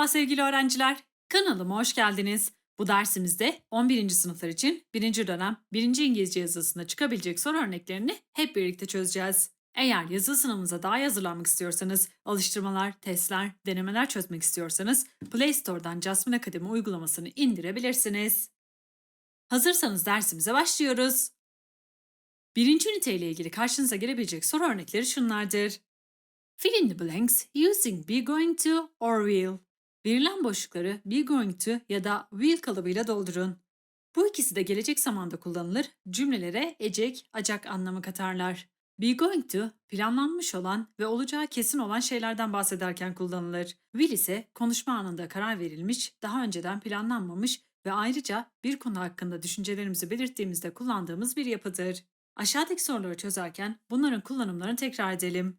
Merhaba sevgili öğrenciler. Kanalıma hoş geldiniz. Bu dersimizde 11. sınıflar için 1. dönem 1. İngilizce yazısında çıkabilecek soru örneklerini hep birlikte çözeceğiz. Eğer yazı sınavınıza daha iyi hazırlanmak istiyorsanız, alıştırmalar, testler, denemeler çözmek istiyorsanız Play Store'dan Jasmine Akademi uygulamasını indirebilirsiniz. Hazırsanız dersimize başlıyoruz. Birinci ünite ile ilgili karşınıza gelebilecek soru örnekleri şunlardır. Fill in the blanks using be going to or will. Verilen boşlukları be going to ya da will kalıbıyla doldurun. Bu ikisi de gelecek zamanda kullanılır, cümlelere ecek, acak anlamı katarlar. Be going to, planlanmış olan ve olacağı kesin olan şeylerden bahsederken kullanılır. Will ise konuşma anında karar verilmiş, daha önceden planlanmamış ve ayrıca bir konu hakkında düşüncelerimizi belirttiğimizde kullandığımız bir yapıdır. Aşağıdaki soruları çözerken bunların kullanımlarını tekrar edelim.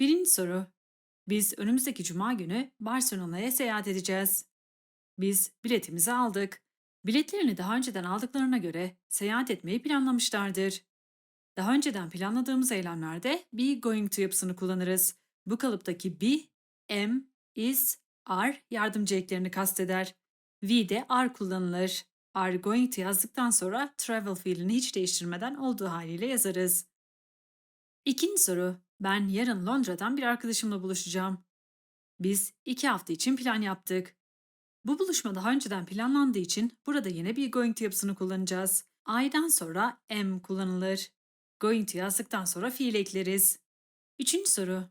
Birinci soru. Biz önümüzdeki cuma günü Barcelona'ya seyahat edeceğiz. Biz biletimizi aldık. Biletlerini daha önceden aldıklarına göre seyahat etmeyi planlamışlardır. Daha önceden planladığımız eylemlerde be going to yapısını kullanırız. Bu kalıptaki be, am, is, are yardımcı eklerini kasteder. We de are kullanılır. Are going to yazdıktan sonra travel fiilini hiç değiştirmeden olduğu haliyle yazarız. İkinci soru. Ben yarın Londra'dan bir arkadaşımla buluşacağım. Biz iki hafta için plan yaptık. Bu buluşma daha önceden planlandığı için burada yine bir going to yapısını kullanacağız. I'dan sonra am kullanılır. Going to yazdıktan sonra fiil ekleriz. Üçüncü soru.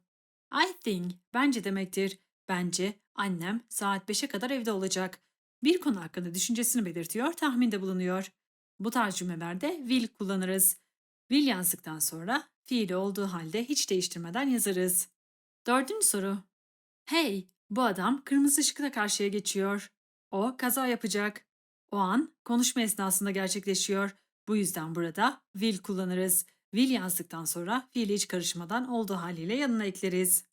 I think bence demektir. Bence annem saat 5'e kadar evde olacak. Bir konu hakkında düşüncesini belirtiyor, tahminde bulunuyor. Bu tarz cümlelerde will kullanırız. Will yazdıktan sonra fiili olduğu halde hiç değiştirmeden yazarız. Dördüncü soru. Hey, bu adam kırmızı ışıkla karşıya geçiyor. O kaza yapacak. O an konuşma esnasında gerçekleşiyor. Bu yüzden burada will kullanırız. Will yazdıktan sonra fiili hiç karışmadan olduğu haliyle yanına ekleriz.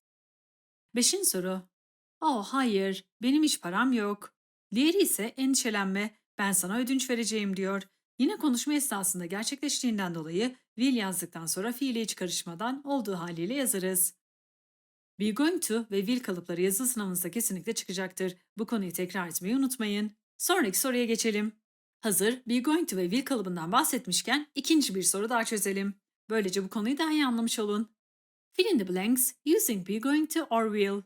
Beşinci soru. Oh hayır, benim hiç param yok. Diğeri ise endişelenme, ben sana ödünç vereceğim diyor. Yine konuşma esnasında gerçekleştiğinden dolayı will yazdıktan sonra fiili hiç karışmadan olduğu haliyle yazarız. Be going to ve will kalıpları yazılı sınavınızda kesinlikle çıkacaktır. Bu konuyu tekrar etmeyi unutmayın. Sonraki soruya geçelim. Hazır be going to ve will kalıbından bahsetmişken ikinci bir soru daha çözelim. Böylece bu konuyu daha iyi anlamış olun. Fill in the blanks using be going to or will.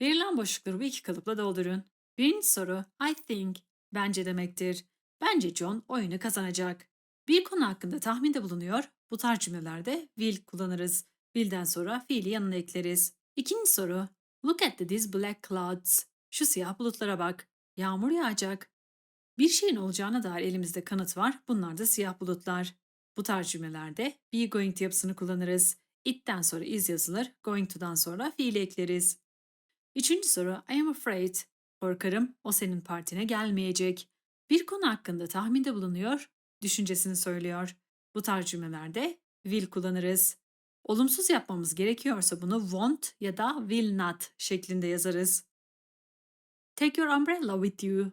Verilen boşlukları bu iki kalıpla doldurun. Birinci soru I think bence demektir. Bence John oyunu kazanacak. Bir konu hakkında tahminde bulunuyor. Bu tarz cümlelerde will kullanırız. Will'den sonra fiili yanına ekleriz. İkinci soru. Look at these black clouds. Şu siyah bulutlara bak. Yağmur yağacak. Bir şeyin olacağına dair elimizde kanıt var. Bunlar da siyah bulutlar. Bu tarz cümlelerde be going to yapısını kullanırız. It'ten sonra is yazılır. Going to'dan sonra fiili ekleriz. Üçüncü soru. I am afraid. Korkarım o senin partine gelmeyecek. Bir konu hakkında tahminde bulunuyor, düşüncesini söylüyor. Bu tarz cümlelerde will kullanırız. Olumsuz yapmamız gerekiyorsa bunu won't ya da will not şeklinde yazarız. Take your umbrella with you.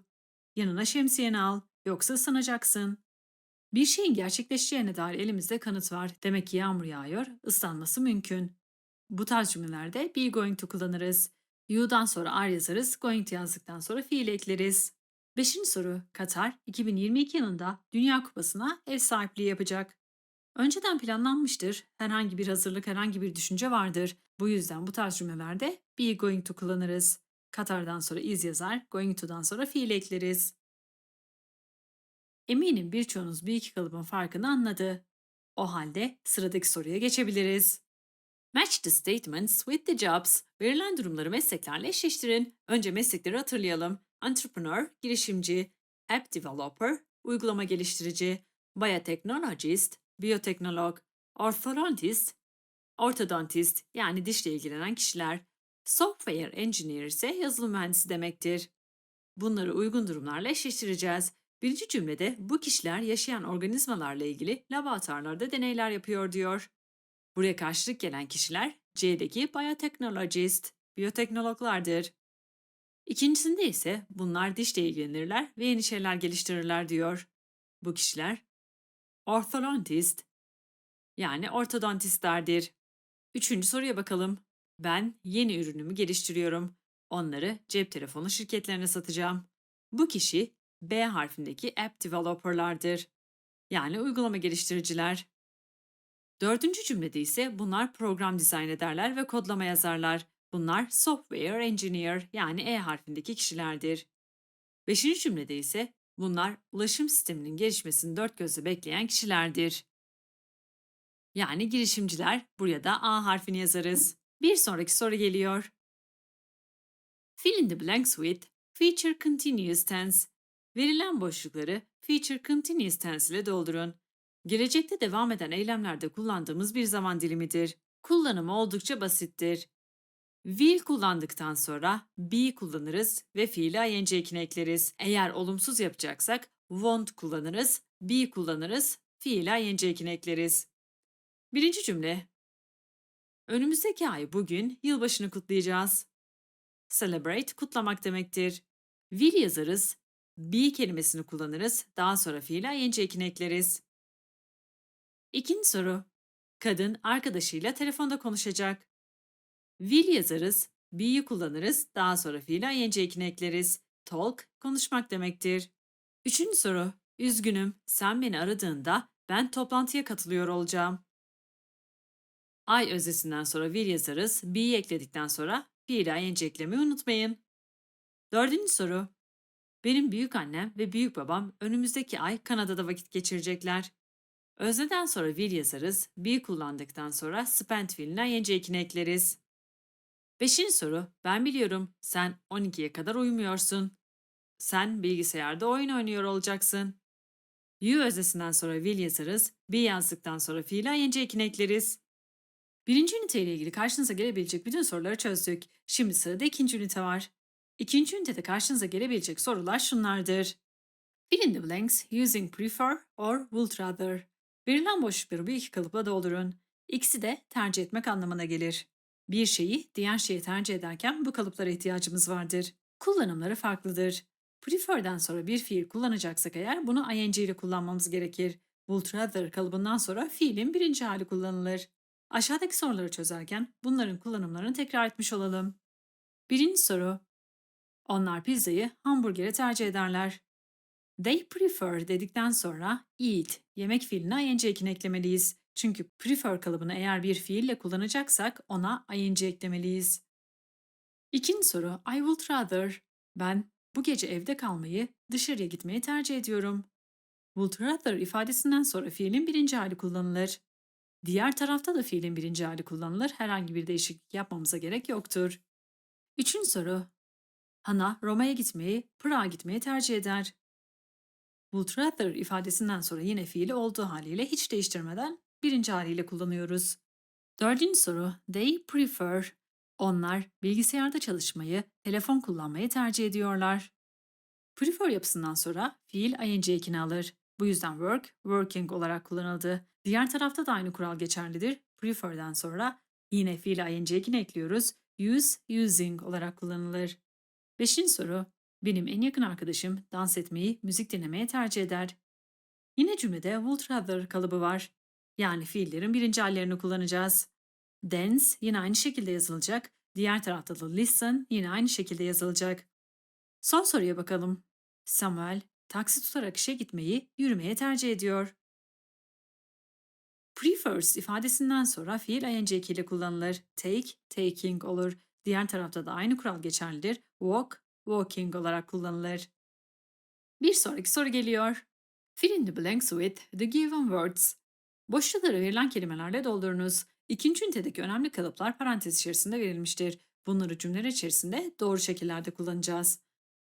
Yanına şemsiyeni al, yoksa ısınacaksın. Bir şeyin gerçekleşeceğine dair elimizde kanıt var. Demek ki yağmur yağıyor, ıslanması mümkün. Bu tarz cümlelerde be going to kullanırız. You'dan sonra are yazarız, going to yazdıktan sonra fiil ekleriz. Beşinci soru. Katar 2022 yılında Dünya Kupası'na ev sahipliği yapacak. Önceden planlanmıştır. Herhangi bir hazırlık, herhangi bir düşünce vardır. Bu yüzden bu tarz cümlelerde be going to kullanırız. Katar'dan sonra is yazar, going to'dan sonra fiil ekleriz. Eminim birçoğunuz bu iki kalıbın farkını anladı. O halde sıradaki soruya geçebiliriz. Match the statements with the jobs. Verilen durumları mesleklerle eşleştirin. Önce meslekleri hatırlayalım. Entrepreneur, girişimci. App developer, uygulama geliştirici. Biotechnologist, biyoteknolog. Orthodontist, ortodontist yani dişle ilgilenen kişiler. Software engineer ise yazılım mühendisi demektir. Bunları uygun durumlarla eşleştireceğiz. Birinci cümlede bu kişiler yaşayan organizmalarla ilgili laboratuvarlarda deneyler yapıyor diyor. Buraya karşılık gelen kişiler C'deki biyoteknolojist, biyoteknologlardır. İkincisinde ise bunlar dişle ilgilenirler ve yeni şeyler geliştirirler diyor. Bu kişiler orthodontist yani ortodontistlerdir. Üçüncü soruya bakalım. Ben yeni ürünümü geliştiriyorum. Onları cep telefonu şirketlerine satacağım. Bu kişi B harfindeki app developerlardır. Yani uygulama geliştiriciler. Dördüncü cümlede ise bunlar program dizayn ederler ve kodlama yazarlar. Bunlar software engineer yani E harfindeki kişilerdir. Beşinci cümlede ise bunlar ulaşım sisteminin gelişmesini dört gözle bekleyen kişilerdir. Yani girişimciler, buraya da A harfini yazarız. Bir sonraki soru geliyor. Fill in the blanks with future continuous tense. Verilen boşlukları future continuous tense ile doldurun. Gelecekte devam eden eylemlerde kullandığımız bir zaman dilimidir. Kullanımı oldukça basittir. Will kullandıktan sonra be kullanırız ve fiili ing ekine ekleriz. Eğer olumsuz yapacaksak won't kullanırız, be kullanırız, fiili ing ekine ekleriz. Birinci cümle. Önümüzdeki ay bugün yılbaşını kutlayacağız. Celebrate kutlamak demektir. Will yazarız, be kelimesini kullanırız, daha sonra fiili ing ekine ekleriz. İkinci soru. Kadın arkadaşıyla telefonda konuşacak. Will yazarız, be'yi kullanırız, daha sonra fiili ing ekine ekleriz. Talk, konuşmak demektir. Üçüncü soru. Üzgünüm, sen beni aradığında ben toplantıya katılıyor olacağım. Ay öznesinden sonra will yazarız, be'yi ekledikten sonra fiili ing eklemeyi unutmayın. Dördüncü soru. Benim büyük annem ve büyük babam önümüzdeki ay Kanada'da vakit geçirecekler. Özneden sonra will yazarız, be kullandıktan sonra spent fiiline ing ekine ekleriz. Beşinci soru. Ben biliyorum. Sen 12'ye kadar uyumuyorsun. Sen bilgisayarda oyun oynuyor olacaksın. You öznesinden sonra will yazarız. Be yazdıktan sonra fiili ing ekine ekleriz. Birinci ünite ile ilgili karşınıza gelebilecek bütün soruları çözdük. Şimdi sırada ikinci ünite var. İkinci ünitede karşınıza gelebilecek sorular şunlardır. Fill in the blanks using prefer or would rather. Verilen boşlukları bu iki kalıpla doldurun. İkisi de tercih etmek anlamına gelir. Bir şeyi diğer şeye tercih ederken bu kalıplara ihtiyacımız vardır. Kullanımları farklıdır. Prefer'den sonra bir fiil kullanacaksak eğer bunu ing ile kullanmamız gerekir. Would rather kalıbından sonra fiilin birinci hali kullanılır. Aşağıdaki soruları çözerken bunların kullanımlarını tekrar etmiş olalım. Birinci soru. Onlar pizzayı hamburgere tercih ederler. They prefer dedikten sonra eat, yemek fiiline ing ekini eklemeliyiz. Çünkü prefer kalıbını eğer bir fiille kullanacaksak ona ing eklemeliyiz. İkinci soru. I would rather. Ben bu gece evde kalmayı, dışarıya gitmeyi tercih ediyorum. Would rather ifadesinden sonra fiilin birinci hali kullanılır. Diğer tarafta da fiilin birinci hali kullanılır. Herhangi bir değişiklik yapmamıza gerek yoktur. Üçüncü soru. Hana Roma'ya gitmeyi, Prag'a gitmeyi tercih eder. Would rather ifadesinden sonra yine fiili olduğu haliyle hiç değiştirmeden birinci haliyle kullanıyoruz. Dördüncü soru. They prefer. Onlar bilgisayarda çalışmayı, telefon kullanmayı tercih ediyorlar. Prefer yapısından sonra fiil ing ekini alır. Bu yüzden work, working olarak kullanıldı. Diğer tarafta da aynı kural geçerlidir. Prefer'den sonra yine fiil ing ekini ekliyoruz. Use, using olarak kullanılır. Beşinci soru. Benim en yakın arkadaşım dans etmeyi, müzik dinlemeye tercih eder. Yine cümlede would rather kalıbı var. Yani fiillerin birinci hallerini kullanacağız. Dance yine aynı şekilde yazılacak. Diğer tarafta da listen yine aynı şekilde yazılacak. Son soruya bakalım. Samuel taksi tutarak işe gitmeyi, yürümeye tercih ediyor. Prefers ifadesinden sonra fiil ing ile kullanılır. Take, taking olur. Diğer tarafta da aynı kural geçerlidir. Walk, walking olarak kullanılır. Bir sonraki soru geliyor. Fill in the blanks with the given words. Boşlukları verilen kelimelerle doldurunuz. İkinci ünitedeki önemli kalıplar parantez içerisinde verilmiştir. Bunları cümleler içerisinde doğru şekillerde kullanacağız.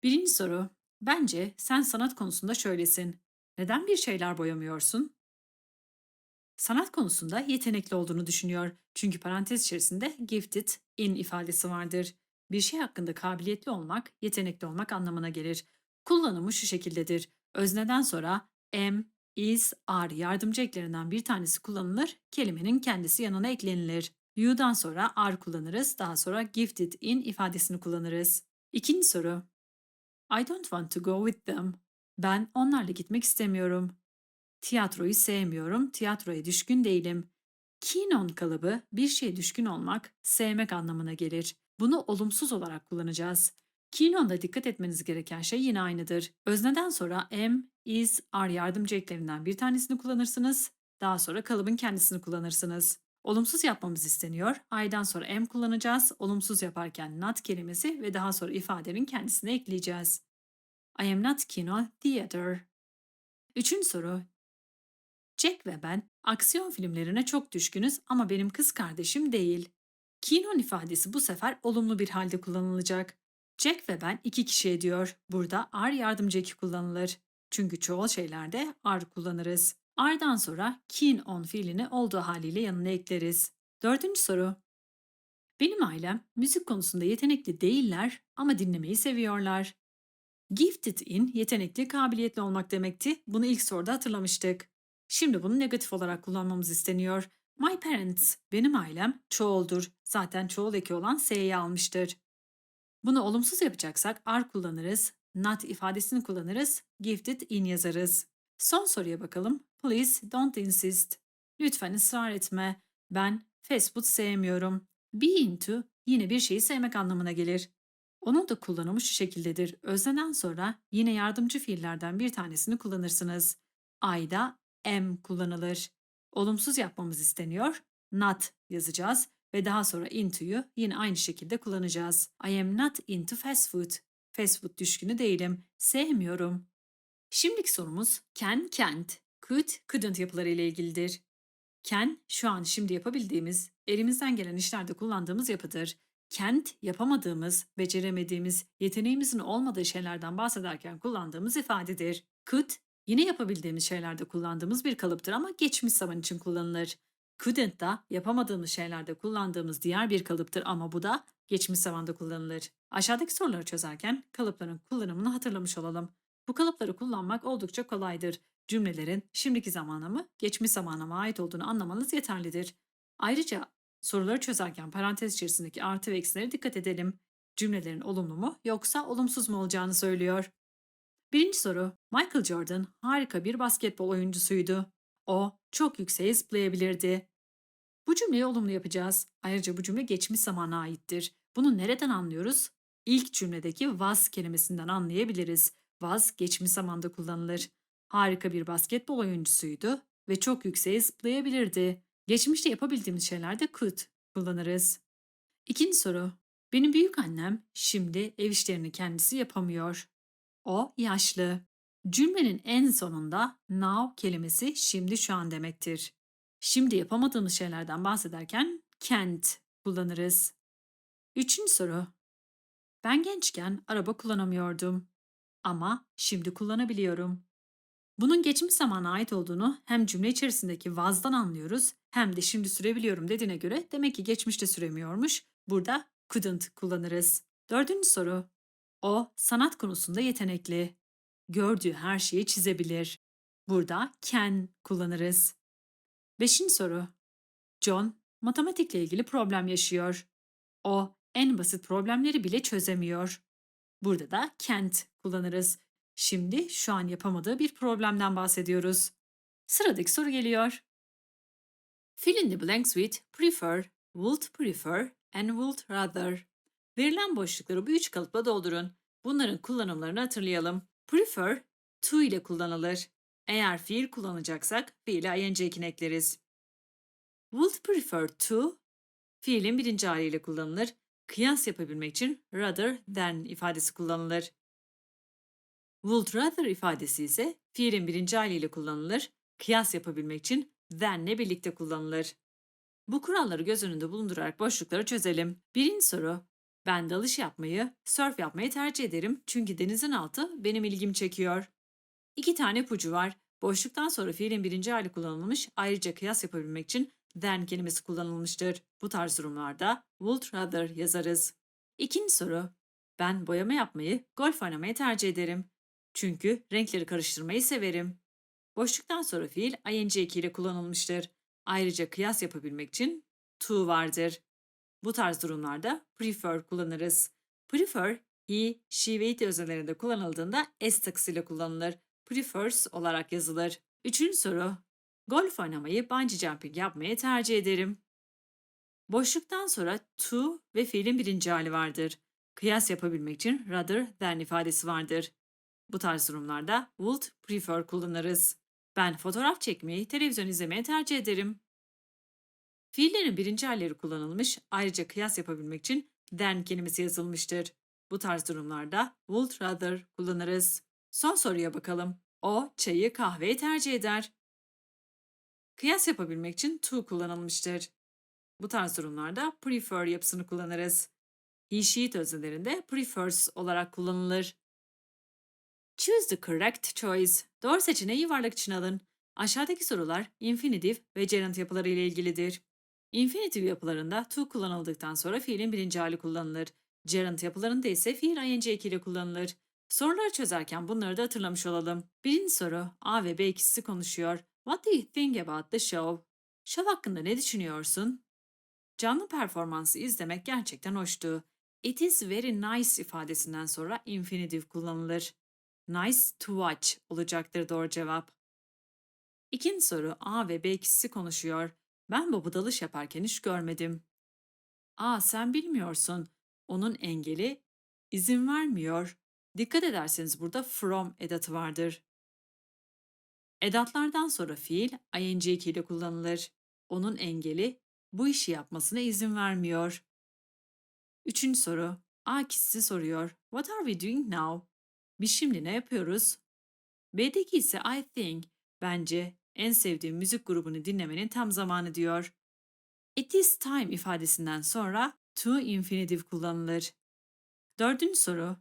Birinci soru. Bence sen sanat konusunda şöylesin. Neden bir şeyler boyamıyorsun? Sanat konusunda yetenekli olduğunu düşünüyor. Çünkü parantez içerisinde gifted in ifadesi vardır. Bir şey hakkında kabiliyetli olmak, yetenekli olmak anlamına gelir. Kullanımı şu şekildedir. Özneden sonra am, is, are yardımcı eklerinden bir tanesi kullanılır, kelimenin kendisi yanına eklenilir. You'dan sonra are kullanırız, daha sonra gifted in ifadesini kullanırız. İkinci soru. I don't want to go with them. Ben onlarla gitmek istemiyorum. Tiyatroyu sevmiyorum, tiyatroya düşkün değilim. Keen on kalıbı bir şeye düşkün olmak, sevmek anlamına gelir. Bunu olumsuz olarak kullanacağız. Kino'da dikkat etmeniz gereken şey yine aynıdır. Özneden sonra am, is, are yardımcı eklerinden bir tanesini kullanırsınız. Daha sonra kalıbın kendisini kullanırsınız. Olumsuz yapmamız isteniyor. I'dan sonra am kullanacağız. Olumsuz yaparken not kelimesi ve daha sonra ifadenin kendisini ekleyeceğiz. I am not keen theater. Üçüncü soru. Jack ve ben aksiyon filmlerine çok düşkünüz ama benim kız kardeşim değil. Keen ifadesi bu sefer olumlu bir halde kullanılacak. Jack ve ben iki kişi ediyor. Burada are yardımcı eki kullanılır. Çünkü çoğul şeylerde are kullanırız. Are'dan sonra keen on fiilini olduğu haliyle yanına ekleriz. Dördüncü soru. Benim ailem müzik konusunda yetenekli değiller ama dinlemeyi seviyorlar. Gifted in yetenekli, kabiliyetli olmak demekti. Bunu ilk soruda hatırlamıştık. Şimdi bunu negatif olarak kullanmamız isteniyor. My parents, benim ailem çoğuldur. Zaten çoğul eki olan S'yi almıştır. Bunu olumsuz yapacaksak are kullanırız, not ifadesini kullanırız, gifted in yazarız. Son soruya bakalım. Please don't insist. Lütfen ısrar etme. Ben fast food sevmiyorum. Be into yine bir şeyi sevmek anlamına gelir. Onun da kullanımı şu şekildedir. Özneden sonra yine yardımcı fiillerden bir tanesini kullanırsınız. I'da am kullanılır. Olumsuz yapmamız isteniyor. Not yazacağız ve daha sonra into'yu yine aynı şekilde kullanacağız. I am not into fast food. Fast food düşkünü değilim. Sevmiyorum. Şimdiki sorumuz can, can't, could, couldn't yapıları ile ilgilidir. Can, şu an şimdi yapabildiğimiz, elimizden gelen işlerde kullandığımız yapıdır. Can't, yapamadığımız, beceremediğimiz, yeteneğimizin olmadığı şeylerden bahsederken kullandığımız ifadedir. Could, yine yapabildiğimiz şeylerde kullandığımız bir kalıptır ama geçmiş zaman için kullanılır. Couldn't da yapamadığımız şeylerde kullandığımız diğer bir kalıptır ama bu da geçmiş zamanda kullanılır. Aşağıdaki soruları çözerken kalıpların kullanımını hatırlamış olalım. Bu kalıpları kullanmak oldukça kolaydır. Cümlelerin şimdiki zamana mı, geçmiş zamana mı ait olduğunu anlamanız yeterlidir. Ayrıca soruları çözerken parantez içerisindeki artı ve eksilere dikkat edelim. Cümlelerin olumlu mu yoksa olumsuz mu olacağını söylüyor. Birinci soru. Michael Jordan harika bir basketbol oyuncusuydu. O çok yükseğe zıplayabilirdi. Bu cümleyi olumlu yapacağız. Ayrıca bu cümle geçmiş zamana aittir. Bunu nereden anlıyoruz? İlk cümledeki was kelimesinden anlayabiliriz. Was geçmiş zamanda kullanılır. Harika bir basketbol oyuncusuydu ve çok yükseğe zıplayabilirdi. Geçmişte yapabildiğimiz şeylerde could kullanırız. İkinci soru. Benim büyük annem şimdi ev işlerini kendisi yapamıyor. O yaşlı. Cümlenin en sonunda now kelimesi şimdi şu an demektir. Şimdi yapamadığımız şeylerden bahsederken can't kullanırız. Üçüncü soru. Ben gençken araba kullanamıyordum. Ama şimdi kullanabiliyorum. Bunun geçmiş zamana ait olduğunu hem cümle içerisindeki was'dan anlıyoruz hem de şimdi sürebiliyorum dediğine göre demek ki geçmişte süremiyormuş. Burada couldn't kullanırız. Dördüncü soru. O sanat konusunda yetenekli. Gördüğü her şeyi çizebilir. Burada can kullanırız. Beşinci soru. John matematikle ilgili problem yaşıyor. O en basit problemleri bile çözemiyor. Burada da can't kullanırız. Şimdi şu an yapamadığı bir problemden bahsediyoruz. Sıradaki soru geliyor. Fill in the blanks with prefer, would prefer and would rather. Verilen boşlukları bu üç kalıpla doldurun. Bunların kullanımlarını hatırlayalım. Prefer, to ile kullanılır. Eğer fiil kullanacaksak fiile ing ekini ekleriz. Would prefer to, fiilin birinci haliyle kullanılır. Kıyas yapabilmek için rather than ifadesi kullanılır. Would rather ifadesi ise fiilin birinci haliyle kullanılır. Kıyas yapabilmek için than'le birlikte kullanılır. Bu kuralları göz önünde bulundurarak boşlukları çözelim. Birinci soru. Ben dalış yapmayı, surf yapmayı tercih ederim çünkü denizin altı benim ilgimi çekiyor. İki tane ipucu var. Boşluktan sonra fiilin birinci hali kullanılmış, ayrıca kıyas yapabilmek için than kelimesi kullanılmıştır. Bu tarz durumlarda would rather yazarız. İkinci soru. Ben boyama yapmayı, golf oynamayı tercih ederim. Çünkü renkleri karıştırmayı severim. Boşluktan sonra fiil ing ile kullanılmıştır. Ayrıca kıyas yapabilmek için to vardır. Bu tarz durumlarda prefer kullanırız. Prefer, he, she ve it özelliklerinde kullanıldığında s takısıyla kullanılır. Prefers olarak yazılır. Üçüncü soru. Golf oynamayı, bungee jumping yapmayı tercih ederim. Boşluktan sonra to ve fiilin birinci hali vardır. Kıyas yapabilmek için rather than ifadesi vardır. Bu tarz durumlarda would prefer kullanırız. Ben fotoğraf çekmeyi, televizyon izlemeyi tercih ederim. Fiillerin birinci halleri kullanılmış, ayrıca kıyas yapabilmek için than kelimesi yazılmıştır. Bu tarz durumlarda would rather kullanırız. Son soruya bakalım. O çayı kahveyi tercih eder. Kıyas yapabilmek için to kullanılmıştır. Bu tarz durumlarda prefer yapısını kullanırız. He, she öznelerinde prefers olarak kullanılır. Choose the correct choice. Doğru seçeneği yuvarlak için alın. Aşağıdaki sorular infinitive ve gerund yapıları ile ilgilidir. Infinitive yapılarında to kullanıldıktan sonra fiilin birinci hali kullanılır. Gerund yapılarında ise fiil ing eki ile kullanılır. Soruları çözerken bunları da hatırlamış olalım. Birinci soru A ve B ikisi konuşuyor. What do you think about the show? Show hakkında ne düşünüyorsun? Canlı performansı izlemek gerçekten hoştu. It is very nice ifadesinden sonra infinitive kullanılır. Nice to watch olacaktır doğru cevap. İkinci soru A ve B ikisi konuşuyor. Ben bu dalış yaparken hiç görmedim. A sen bilmiyorsun. Onun engeli izin vermiyor. Dikkat ederseniz burada from edatı vardır. Edatlardan sonra fiil ing ile kullanılır. Onun engeli bu işi yapmasına izin vermiyor. Üçüncü soru. A kişisi soruyor. What are we doing now? Biz şimdi ne yapıyoruz? B'deki ise I think, bence en sevdiğim müzik grubunu dinlemenin tam zamanı diyor. It is time ifadesinden sonra to infinitive kullanılır. Dördüncü soru.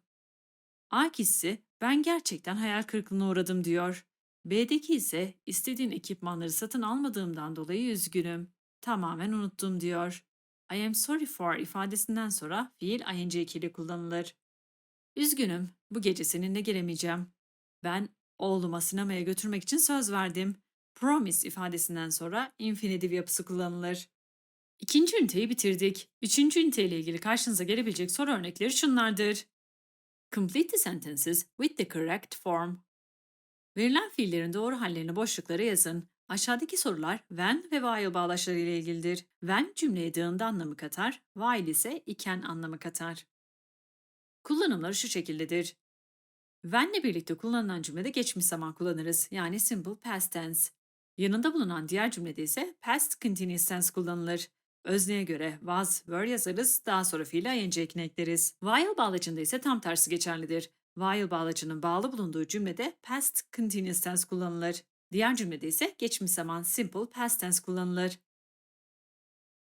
A kişisi ben gerçekten hayal kırıklığına uğradım diyor. B'deki ise istediğin ekipmanları satın almadığımdan dolayı üzgünüm. Tamamen unuttum diyor. I am sorry for ifadesinden sonra fiil ing ekiyle kullanılır. Üzgünüm, bu gece seninle gelemeyeceğim. Ben oğluma sinemaya götürmek için söz verdim. Promise ifadesinden sonra infinitive yapısı kullanılır. İkinci üniteyi bitirdik. Üçüncü ünite ilgili karşınıza gelebilecek soru örnekleri şunlardır. Complete the sentences with the correct form. Verilen fiillerin doğru hallerini boşluklara yazın. Aşağıdaki sorular when ve while bağlaçları ile ilgilidir. When cümleye dığında anlamı katar, while ise iken anlamı katar. Kullanımları şu şekildedir. When'le birlikte kullanılan cümlede geçmiş zaman kullanırız. Yani simple past tense. Yanında bulunan diğer cümlede ise past continuous tense kullanılır. Özneye göre was, were yazarız, daha sonra fiili ing ekine ekleriz. While bağlacında ise tam tersi geçerlidir. While bağlacının bağlı bulunduğu cümlede past continuous tense kullanılır. Diğer cümlede ise geçmiş zaman simple past tense kullanılır.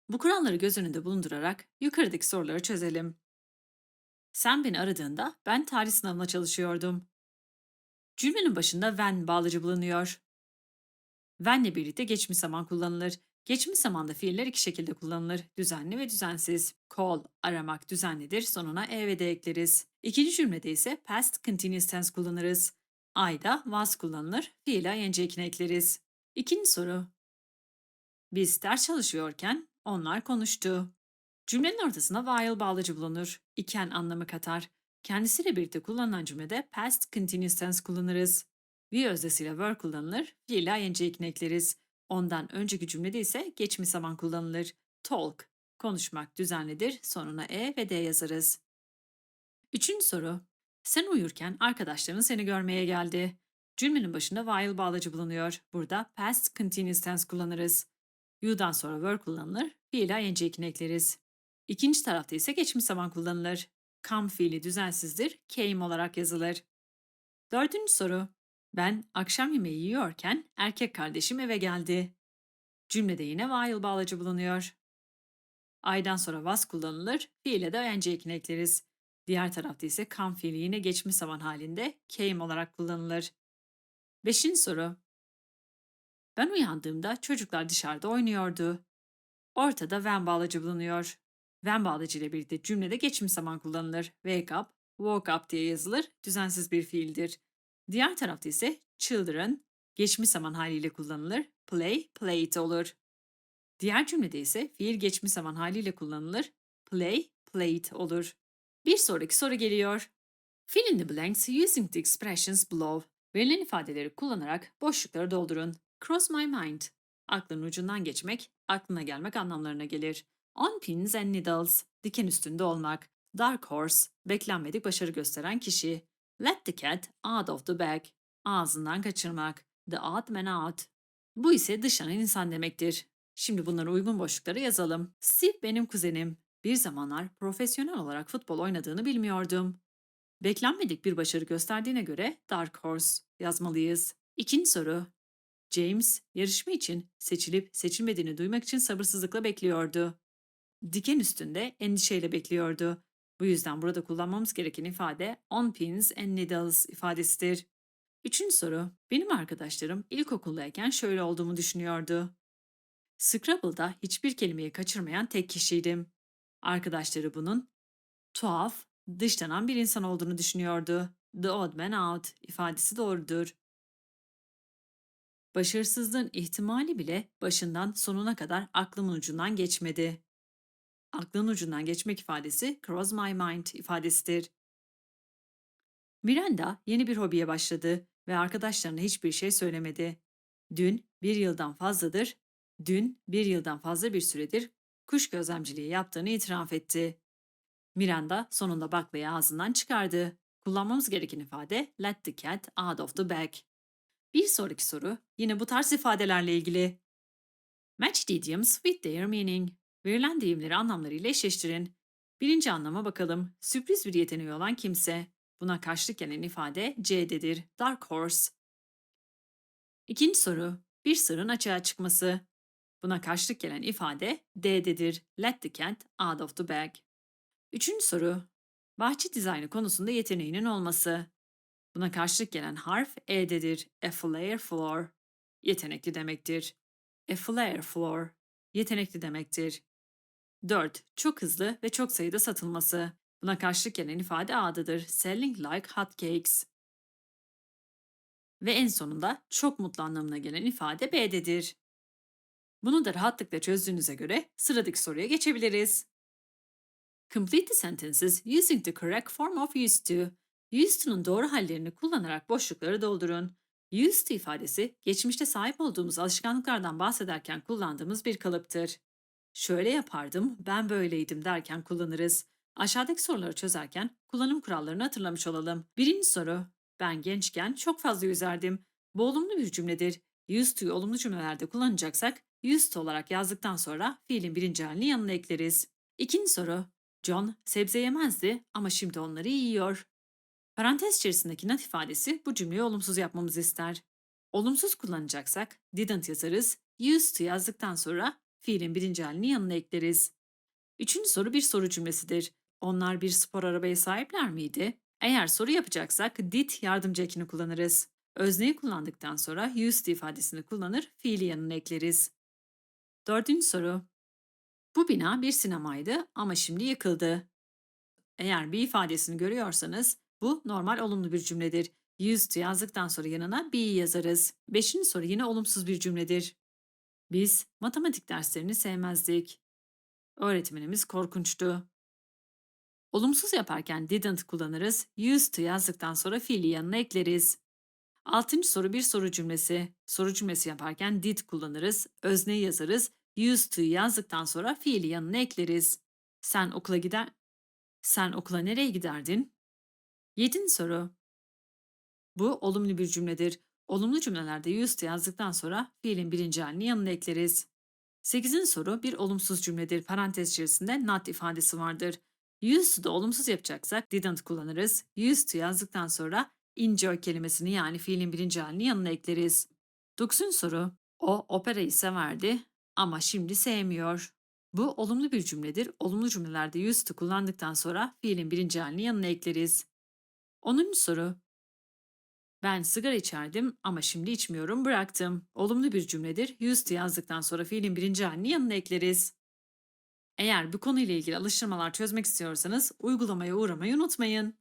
Bu kuralları göz önünde bulundurarak yukarıdaki soruları çözelim. Sen beni aradığında ben tarih sınavına çalışıyordum. Cümlenin başında when bağlacı bulunuyor. When'le birlikte geçmiş zaman kullanılır. Geçmiş zamanda fiiller iki şekilde kullanılır. Düzenli ve düzensiz. Call, aramak düzenlidir. Sonuna e ve d ekleriz. İkinci cümlede ise past continuous tense kullanırız. I'da was kullanılır. Fiile ing ekine ekleriz. İkinci soru. Biz ders çalışıyorken onlar konuştu. Cümlenin ortasına while bağlacı bulunur. İken anlamı katar. Kendisiyle birlikte kullanılan cümlede past continuous tense kullanırız. We özdesiyle were kullanılır. Fiile ing ekine ekleriz. Ondan önceki cümlede ise geçmiş zaman kullanılır. Talk, konuşmak düzenlidir. Sonuna e ve d yazarız. Üçüncü soru. Sen uyurken arkadaşların seni görmeye geldi. Cümlenin başında while bağlacı bulunuyor. Burada past continuous tense kullanırız. You'dan sonra were kullanılır. Fiili ing ekine ekleriz. İkinci tarafta ise geçmiş zaman kullanılır. Come fiili düzensizdir. Came olarak yazılır. Dördüncü soru. Ben akşam yemeği yiyorken erkek kardeşim eve geldi. Cümlede yine while bağlacı bulunuyor. I'dan sonra was kullanılır. Fiile de ing ekine ekleriz. Diğer tarafta ise come fiili yine geçmiş zaman halinde came olarak kullanılır. Beşinci soru. Ben uyandığımda çocuklar dışarıda oynuyordu. Ortada when bağlacı bulunuyor. When bağlacı ile birlikte cümlede geçmiş zaman kullanılır. Wake up, woke up diye yazılır. Düzensiz bir fiildir. Diğer tarafta ise children geçmiş zaman haliyle kullanılır. Play, played olur. Diğer cümlede ise fiil geçmiş zaman haliyle kullanılır. Play, played olur. Bir sonraki soru geliyor. Fill in the blanks using the expressions below. Verilen ifadeleri kullanarak boşlukları doldurun. Cross my mind. Aklın ucundan geçmek, aklına gelmek anlamlarına gelir. On pins and needles. Diken üstünde olmak. Dark horse. Beklenmedik başarı gösteren kişi. Let the cat out of the bag. Ağzından kaçırmak. The odd man out. Bu ise dışlanan insan demektir. Şimdi bunları uygun boşluklara yazalım. Steve benim kuzenim. Bir zamanlar profesyonel olarak futbol oynadığını bilmiyordum. Beklenmedik bir başarı gösterdiğine göre Dark Horse yazmalıyız. İkinci soru. James yarışma için seçilip seçilmediğini duymak için sabırsızlıkla bekliyordu. Diken üstünde endişeyle bekliyordu. Bu yüzden burada kullanmamız gereken ifade on pins and needles ifadesidir. Üçüncü soru. Benim arkadaşlarım ilkokuldayken şöyle olduğumu düşünüyordu. Scrabble'da hiçbir kelimeyi kaçırmayan tek kişiydim. Arkadaşları bunun tuhaf, dışlanan bir insan olduğunu düşünüyordu. The odd man out ifadesi doğrudur. Başarısızlığın ihtimali bile başından sonuna kadar aklımın ucundan geçmedi. Aklın ucundan geçmek ifadesi cross my mind ifadesidir. Miranda yeni bir hobiye başladı ve arkadaşlarına hiçbir şey söylemedi. Dün bir yıldan fazladır, dün bir yıldan fazla bir süredir kuş gözlemciliği yaptığını itiraf etti. Miranda sonunda baklayı ağzından çıkardı. Kullanmamız gereken ifade let the cat out of the bag. Bir sonraki soru yine bu tarz ifadelerle ilgili. Match idioms with their meaning. Verilen deyimleri anlamlarıyla eşleştirin. Birinci anlama bakalım. Sürpriz bir yeteneği olan kimse. Buna karşılık gelen ifade C'dedir. Dark horse. İkinci soru. Bir sırrın açığa çıkması. Buna karşılık gelen ifade D'dedir. Let the cat out of the bag. Üçüncü soru. Bahçe dizaynı konusunda yeteneğinin olması. Buna karşılık gelen harf E'dedir. A flare floor. Yetenekli demektir. A flare floor. Yetenekli demektir. 4. Çok hızlı ve çok sayıda satılması. Buna karşılık gelen ifade A'dadır. Selling like hotcakes. Ve en sonunda çok mutlu anlamına gelen ifade B'dedir. Bunu da rahatlıkla çözdüğünüze göre sıradaki soruya geçebiliriz. Complete the sentences using the correct form of used to. Used to'nun doğru hallerini kullanarak boşlukları doldurun. Used to ifadesi geçmişte sahip olduğumuz alışkanlıklardan bahsederken kullandığımız bir kalıptır. Şöyle yapardım, ben böyleydim derken kullanırız. Aşağıdaki soruları çözerken kullanım kurallarını hatırlamış olalım. Birinci soru. Ben gençken çok fazla yüzerdim. Bu olumlu bir cümledir. Used to'yu olumlu cümlelerde kullanacaksak used to olarak yazdıktan sonra fiilin birinci halini yanına ekleriz. İkinci soru. John sebze yemezdi ama şimdi onları yiyor. Parantez içerisindeki not ifadesi bu cümleyi olumsuz yapmamızı ister. Olumsuz kullanacaksak didn't yazarız. Used to yazdıktan sonra fiilin birinci halini yanına ekleriz. Üçüncü soru bir soru cümlesidir. Onlar bir spor arabaya sahipler miydi? Eğer soru yapacaksak did yardımcı ekini kullanırız. Özneyi kullandıktan sonra used ifadesini kullanır, fiili yanına ekleriz. Dördüncü soru. Bu bina bir sinemaydı ama şimdi yıkıldı. Eğer bir ifadesini görüyorsanız bu normal olumlu bir cümledir. Used yazdıktan sonra yanına be yazarız. Beşinci soru yine olumsuz bir cümledir. Biz matematik derslerini sevmezdik. Öğretmenimiz korkunçtu. Olumsuz yaparken didn't kullanırız. Used to yazdıktan sonra fiili yanına ekleriz. Altıncı soru bir soru cümlesi. Soru cümlesi yaparken did kullanırız. Özneyi yazarız. Used to yazdıktan sonra fiili yanına ekleriz. Sen okula gider... Sen okula nereye giderdin? Yedinci soru. Bu olumlu bir cümledir. Olumlu cümlelerde used to yazdıktan sonra fiilin birinci halini yanına ekleriz. Sekizinci soru bir olumsuz cümledir. Parantez içerisinde not ifadesi vardır. Used to'da olumsuz yapacaksak didn't kullanırız. Used to yazdıktan sonra enjoy kelimesini yani fiilin birinci halini yanına ekleriz. Dokuzuncu soru. O operayı severdi ama şimdi sevmiyor. Bu olumlu bir cümledir. Olumlu cümlelerde used to kullandıktan sonra fiilin birinci halini yanına ekleriz. Onuncu soru. Ben sigara içerdim ama şimdi içmiyorum bıraktım. Olumlu bir cümledir. Used yazdıktan sonra fiilin birinci halini yanına ekleriz. Eğer bu konuyla ilgili alıştırmalar çözmek istiyorsanız uygulamaya uğramayı unutmayın.